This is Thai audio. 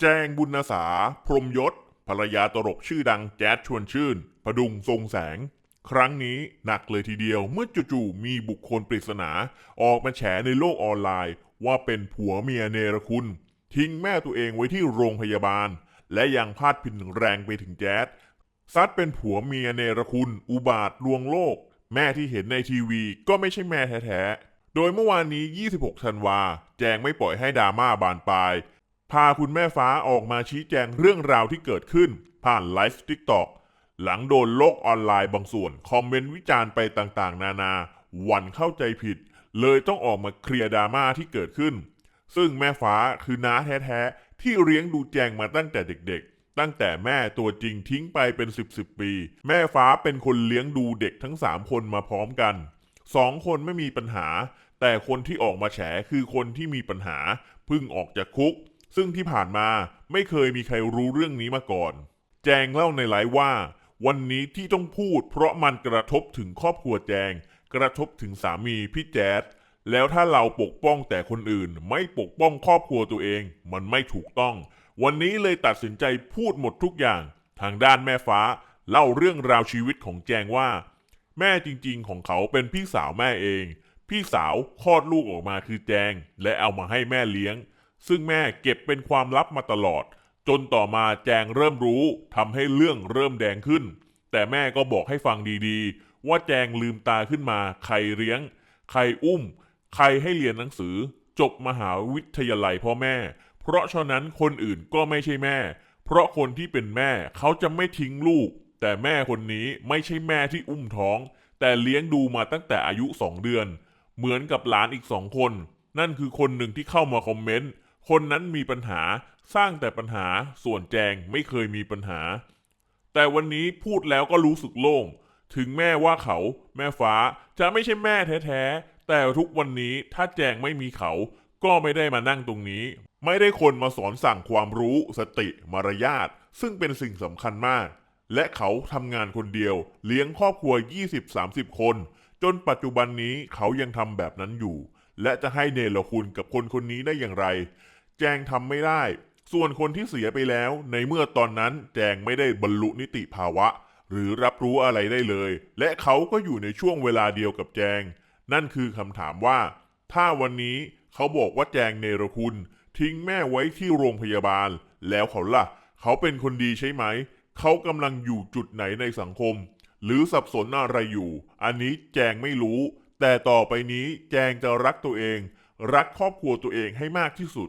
แจงบุญนาสา พรมยศ ภรรยาตลกชื่อดังแจ๊ดชวนชื่น พดุงทรงแสง ครั้งนี้หนักเลยทีเดียวเมื่อจู่ๆมีบุคคลปริศนา ออกมาแฉในโลกออนไลน์ ว่าเป็นผัวเมียเนรคุณ ทิ้งแม่ตัวเองไว้ที่โรงพยาบาล และยังพาดพิงแรงไปถึงแจ๊ดซัดเป็นผัวเมียเนรคุณ อุบาทลวงโลก แม่ที่เห็นในทีวีก็ไม่ใช่แม่แท้ๆโดยเมื่อวานนี้ 26 ธันวา แจงไม่ปล่อยให้ดราม่าบานปลาย พาคุณแม่ฟ้าออกมาชี้แจงเรื่องราวที่เกิดขึ้น ผ่านไลฟ์ทิกตอกหลังโดนโลกออนไลน์บางส่วน คอมเมนต์วิจารณ์ไปต่างๆ นานาหวันเข้าใจผิด เลยต้องออกมาเคลียร์ดราม่าที่เกิดขึ้น ซึ่งแม่ฟ้าคือน้าแท้ๆ ที่เลี้ยงดูแจงมาตั้งแต่เด็กๆ ตั้งแต่แม่ตัวจริงทิ้งไปเป็น 10 10ปี แม่ฟ้าเป็นคนเลี้ยงดูเด็กทั้ง 3 คนมาพร้อมกันสองคนไม่มีปัญหา แต่คนที่ออกมาแฉคือคนที่มีปัญหาเพิ่งออกจากคุก ซึ่งที่ผ่านมาไม่เคยมีใครรู้เรื่องนี้มาก่อน แจงเล่าในไลฟ์ว่า วันนี้ที่ต้องพูด เพราะมันกระทบถึงครอบครัวแจง กระทบถึงสามีพี่แจ๊ดแล้วถ้าเราปกป้องแต่คนอื่น ไม่ปกป้องครอบครัวตัวเอง มันไม่ถูกต้อง วันนี้เลยตัดสินใจพูดหมดทุกอย่าง ทางด้านแม่ฟ้า เล่าเรื่องราวชีวิตของแจงว่า แม่จริงๆของเขาเป็นพี่สาวแม่เอง พี่สาวคลอดลูกออกมาคือแจง และเอามาให้แม่เลี้ยง ซึ่งแม่เก็บเป็นความลับมาตลอด จนต่อมาแจงเริ่มรู้ทำให้เรื่องเริ่มแดงขึ้น แต่แม่ก็บอกให้ฟังดีๆ ว่าแจงลืมตาขึ้นมาใครเลี้ยง ใครอุ้ม ใครให้เรียนหนังสือ จบมหาวิทยาลัยพ่อแม่ เพราะฉะนั้นคนอื่นก็ไม่ใช่แม่ เพราะคนที่เป็นแม่เขาจะไม่ทิ้งลูก แต่แม่คนนี้ไม่ใช่แม่ที่อุ้มท้อง แต่เลี้ยงดูมาตั้งแต่อายุสองเดือน เหมือนกับหลานอีกสองคน นั่นคือคนหนึ่งที่เข้ามาคอมเมนต์ คนนั้นมีปัญหาสร้างแต่ปัญหาส่วนแจงไม่เคยมีปัญหา แต่วันนี้พูดแล้วก็รู้สึกโล่ง ถึงแม่ว่าเขา แม่ฟ้าจะไม่ใช่แม่แท้ๆ แต่ทุกวันนี้ถ้าแจงไม่มีเขา ก็ไม่ได้มานั่งตรงนี้ ไม่ได้คนมาสอนสั่งความรู้สติมารยาท ซึ่งเป็นสิ่งสำคัญมาก และเขาทำงานคนเดียว เลี้ยงครอบครัว 20-30 คน จนปัจจุบันนี้เขายังทำแบบนั้นอยู่ และจะให้เนรคุณกับคนคนนี้ได้อย่างไร แจงทำไม่ได้ ส่วนคนที่เสียไปแล้ว ในเมื่อตอนนั้นแจงไม่ได้บรรลุนิติภาวะ หรือรับรู้อะไรได้เลย และเขาก็อยู่ในช่วงเวลาเดียวกับแจง นั่นคือคำถามว่า ถ้าวันนี้เขาบอกว่าแจงเนรคุณ ทิ้งแม่ไว้ที่โรงพยาบาล แล้วเขาล่ะ เขาเป็นคนดีใช่ไหม เขากำลังอยู่จุดไหนในสังคม หรือสับสนอะไรอยู่ อันนี้แจงไม่รู้ แต่ต่อไปนี้แจงจะรักตัวเอง รักครอบครัวตัวเองให้มากที่สุด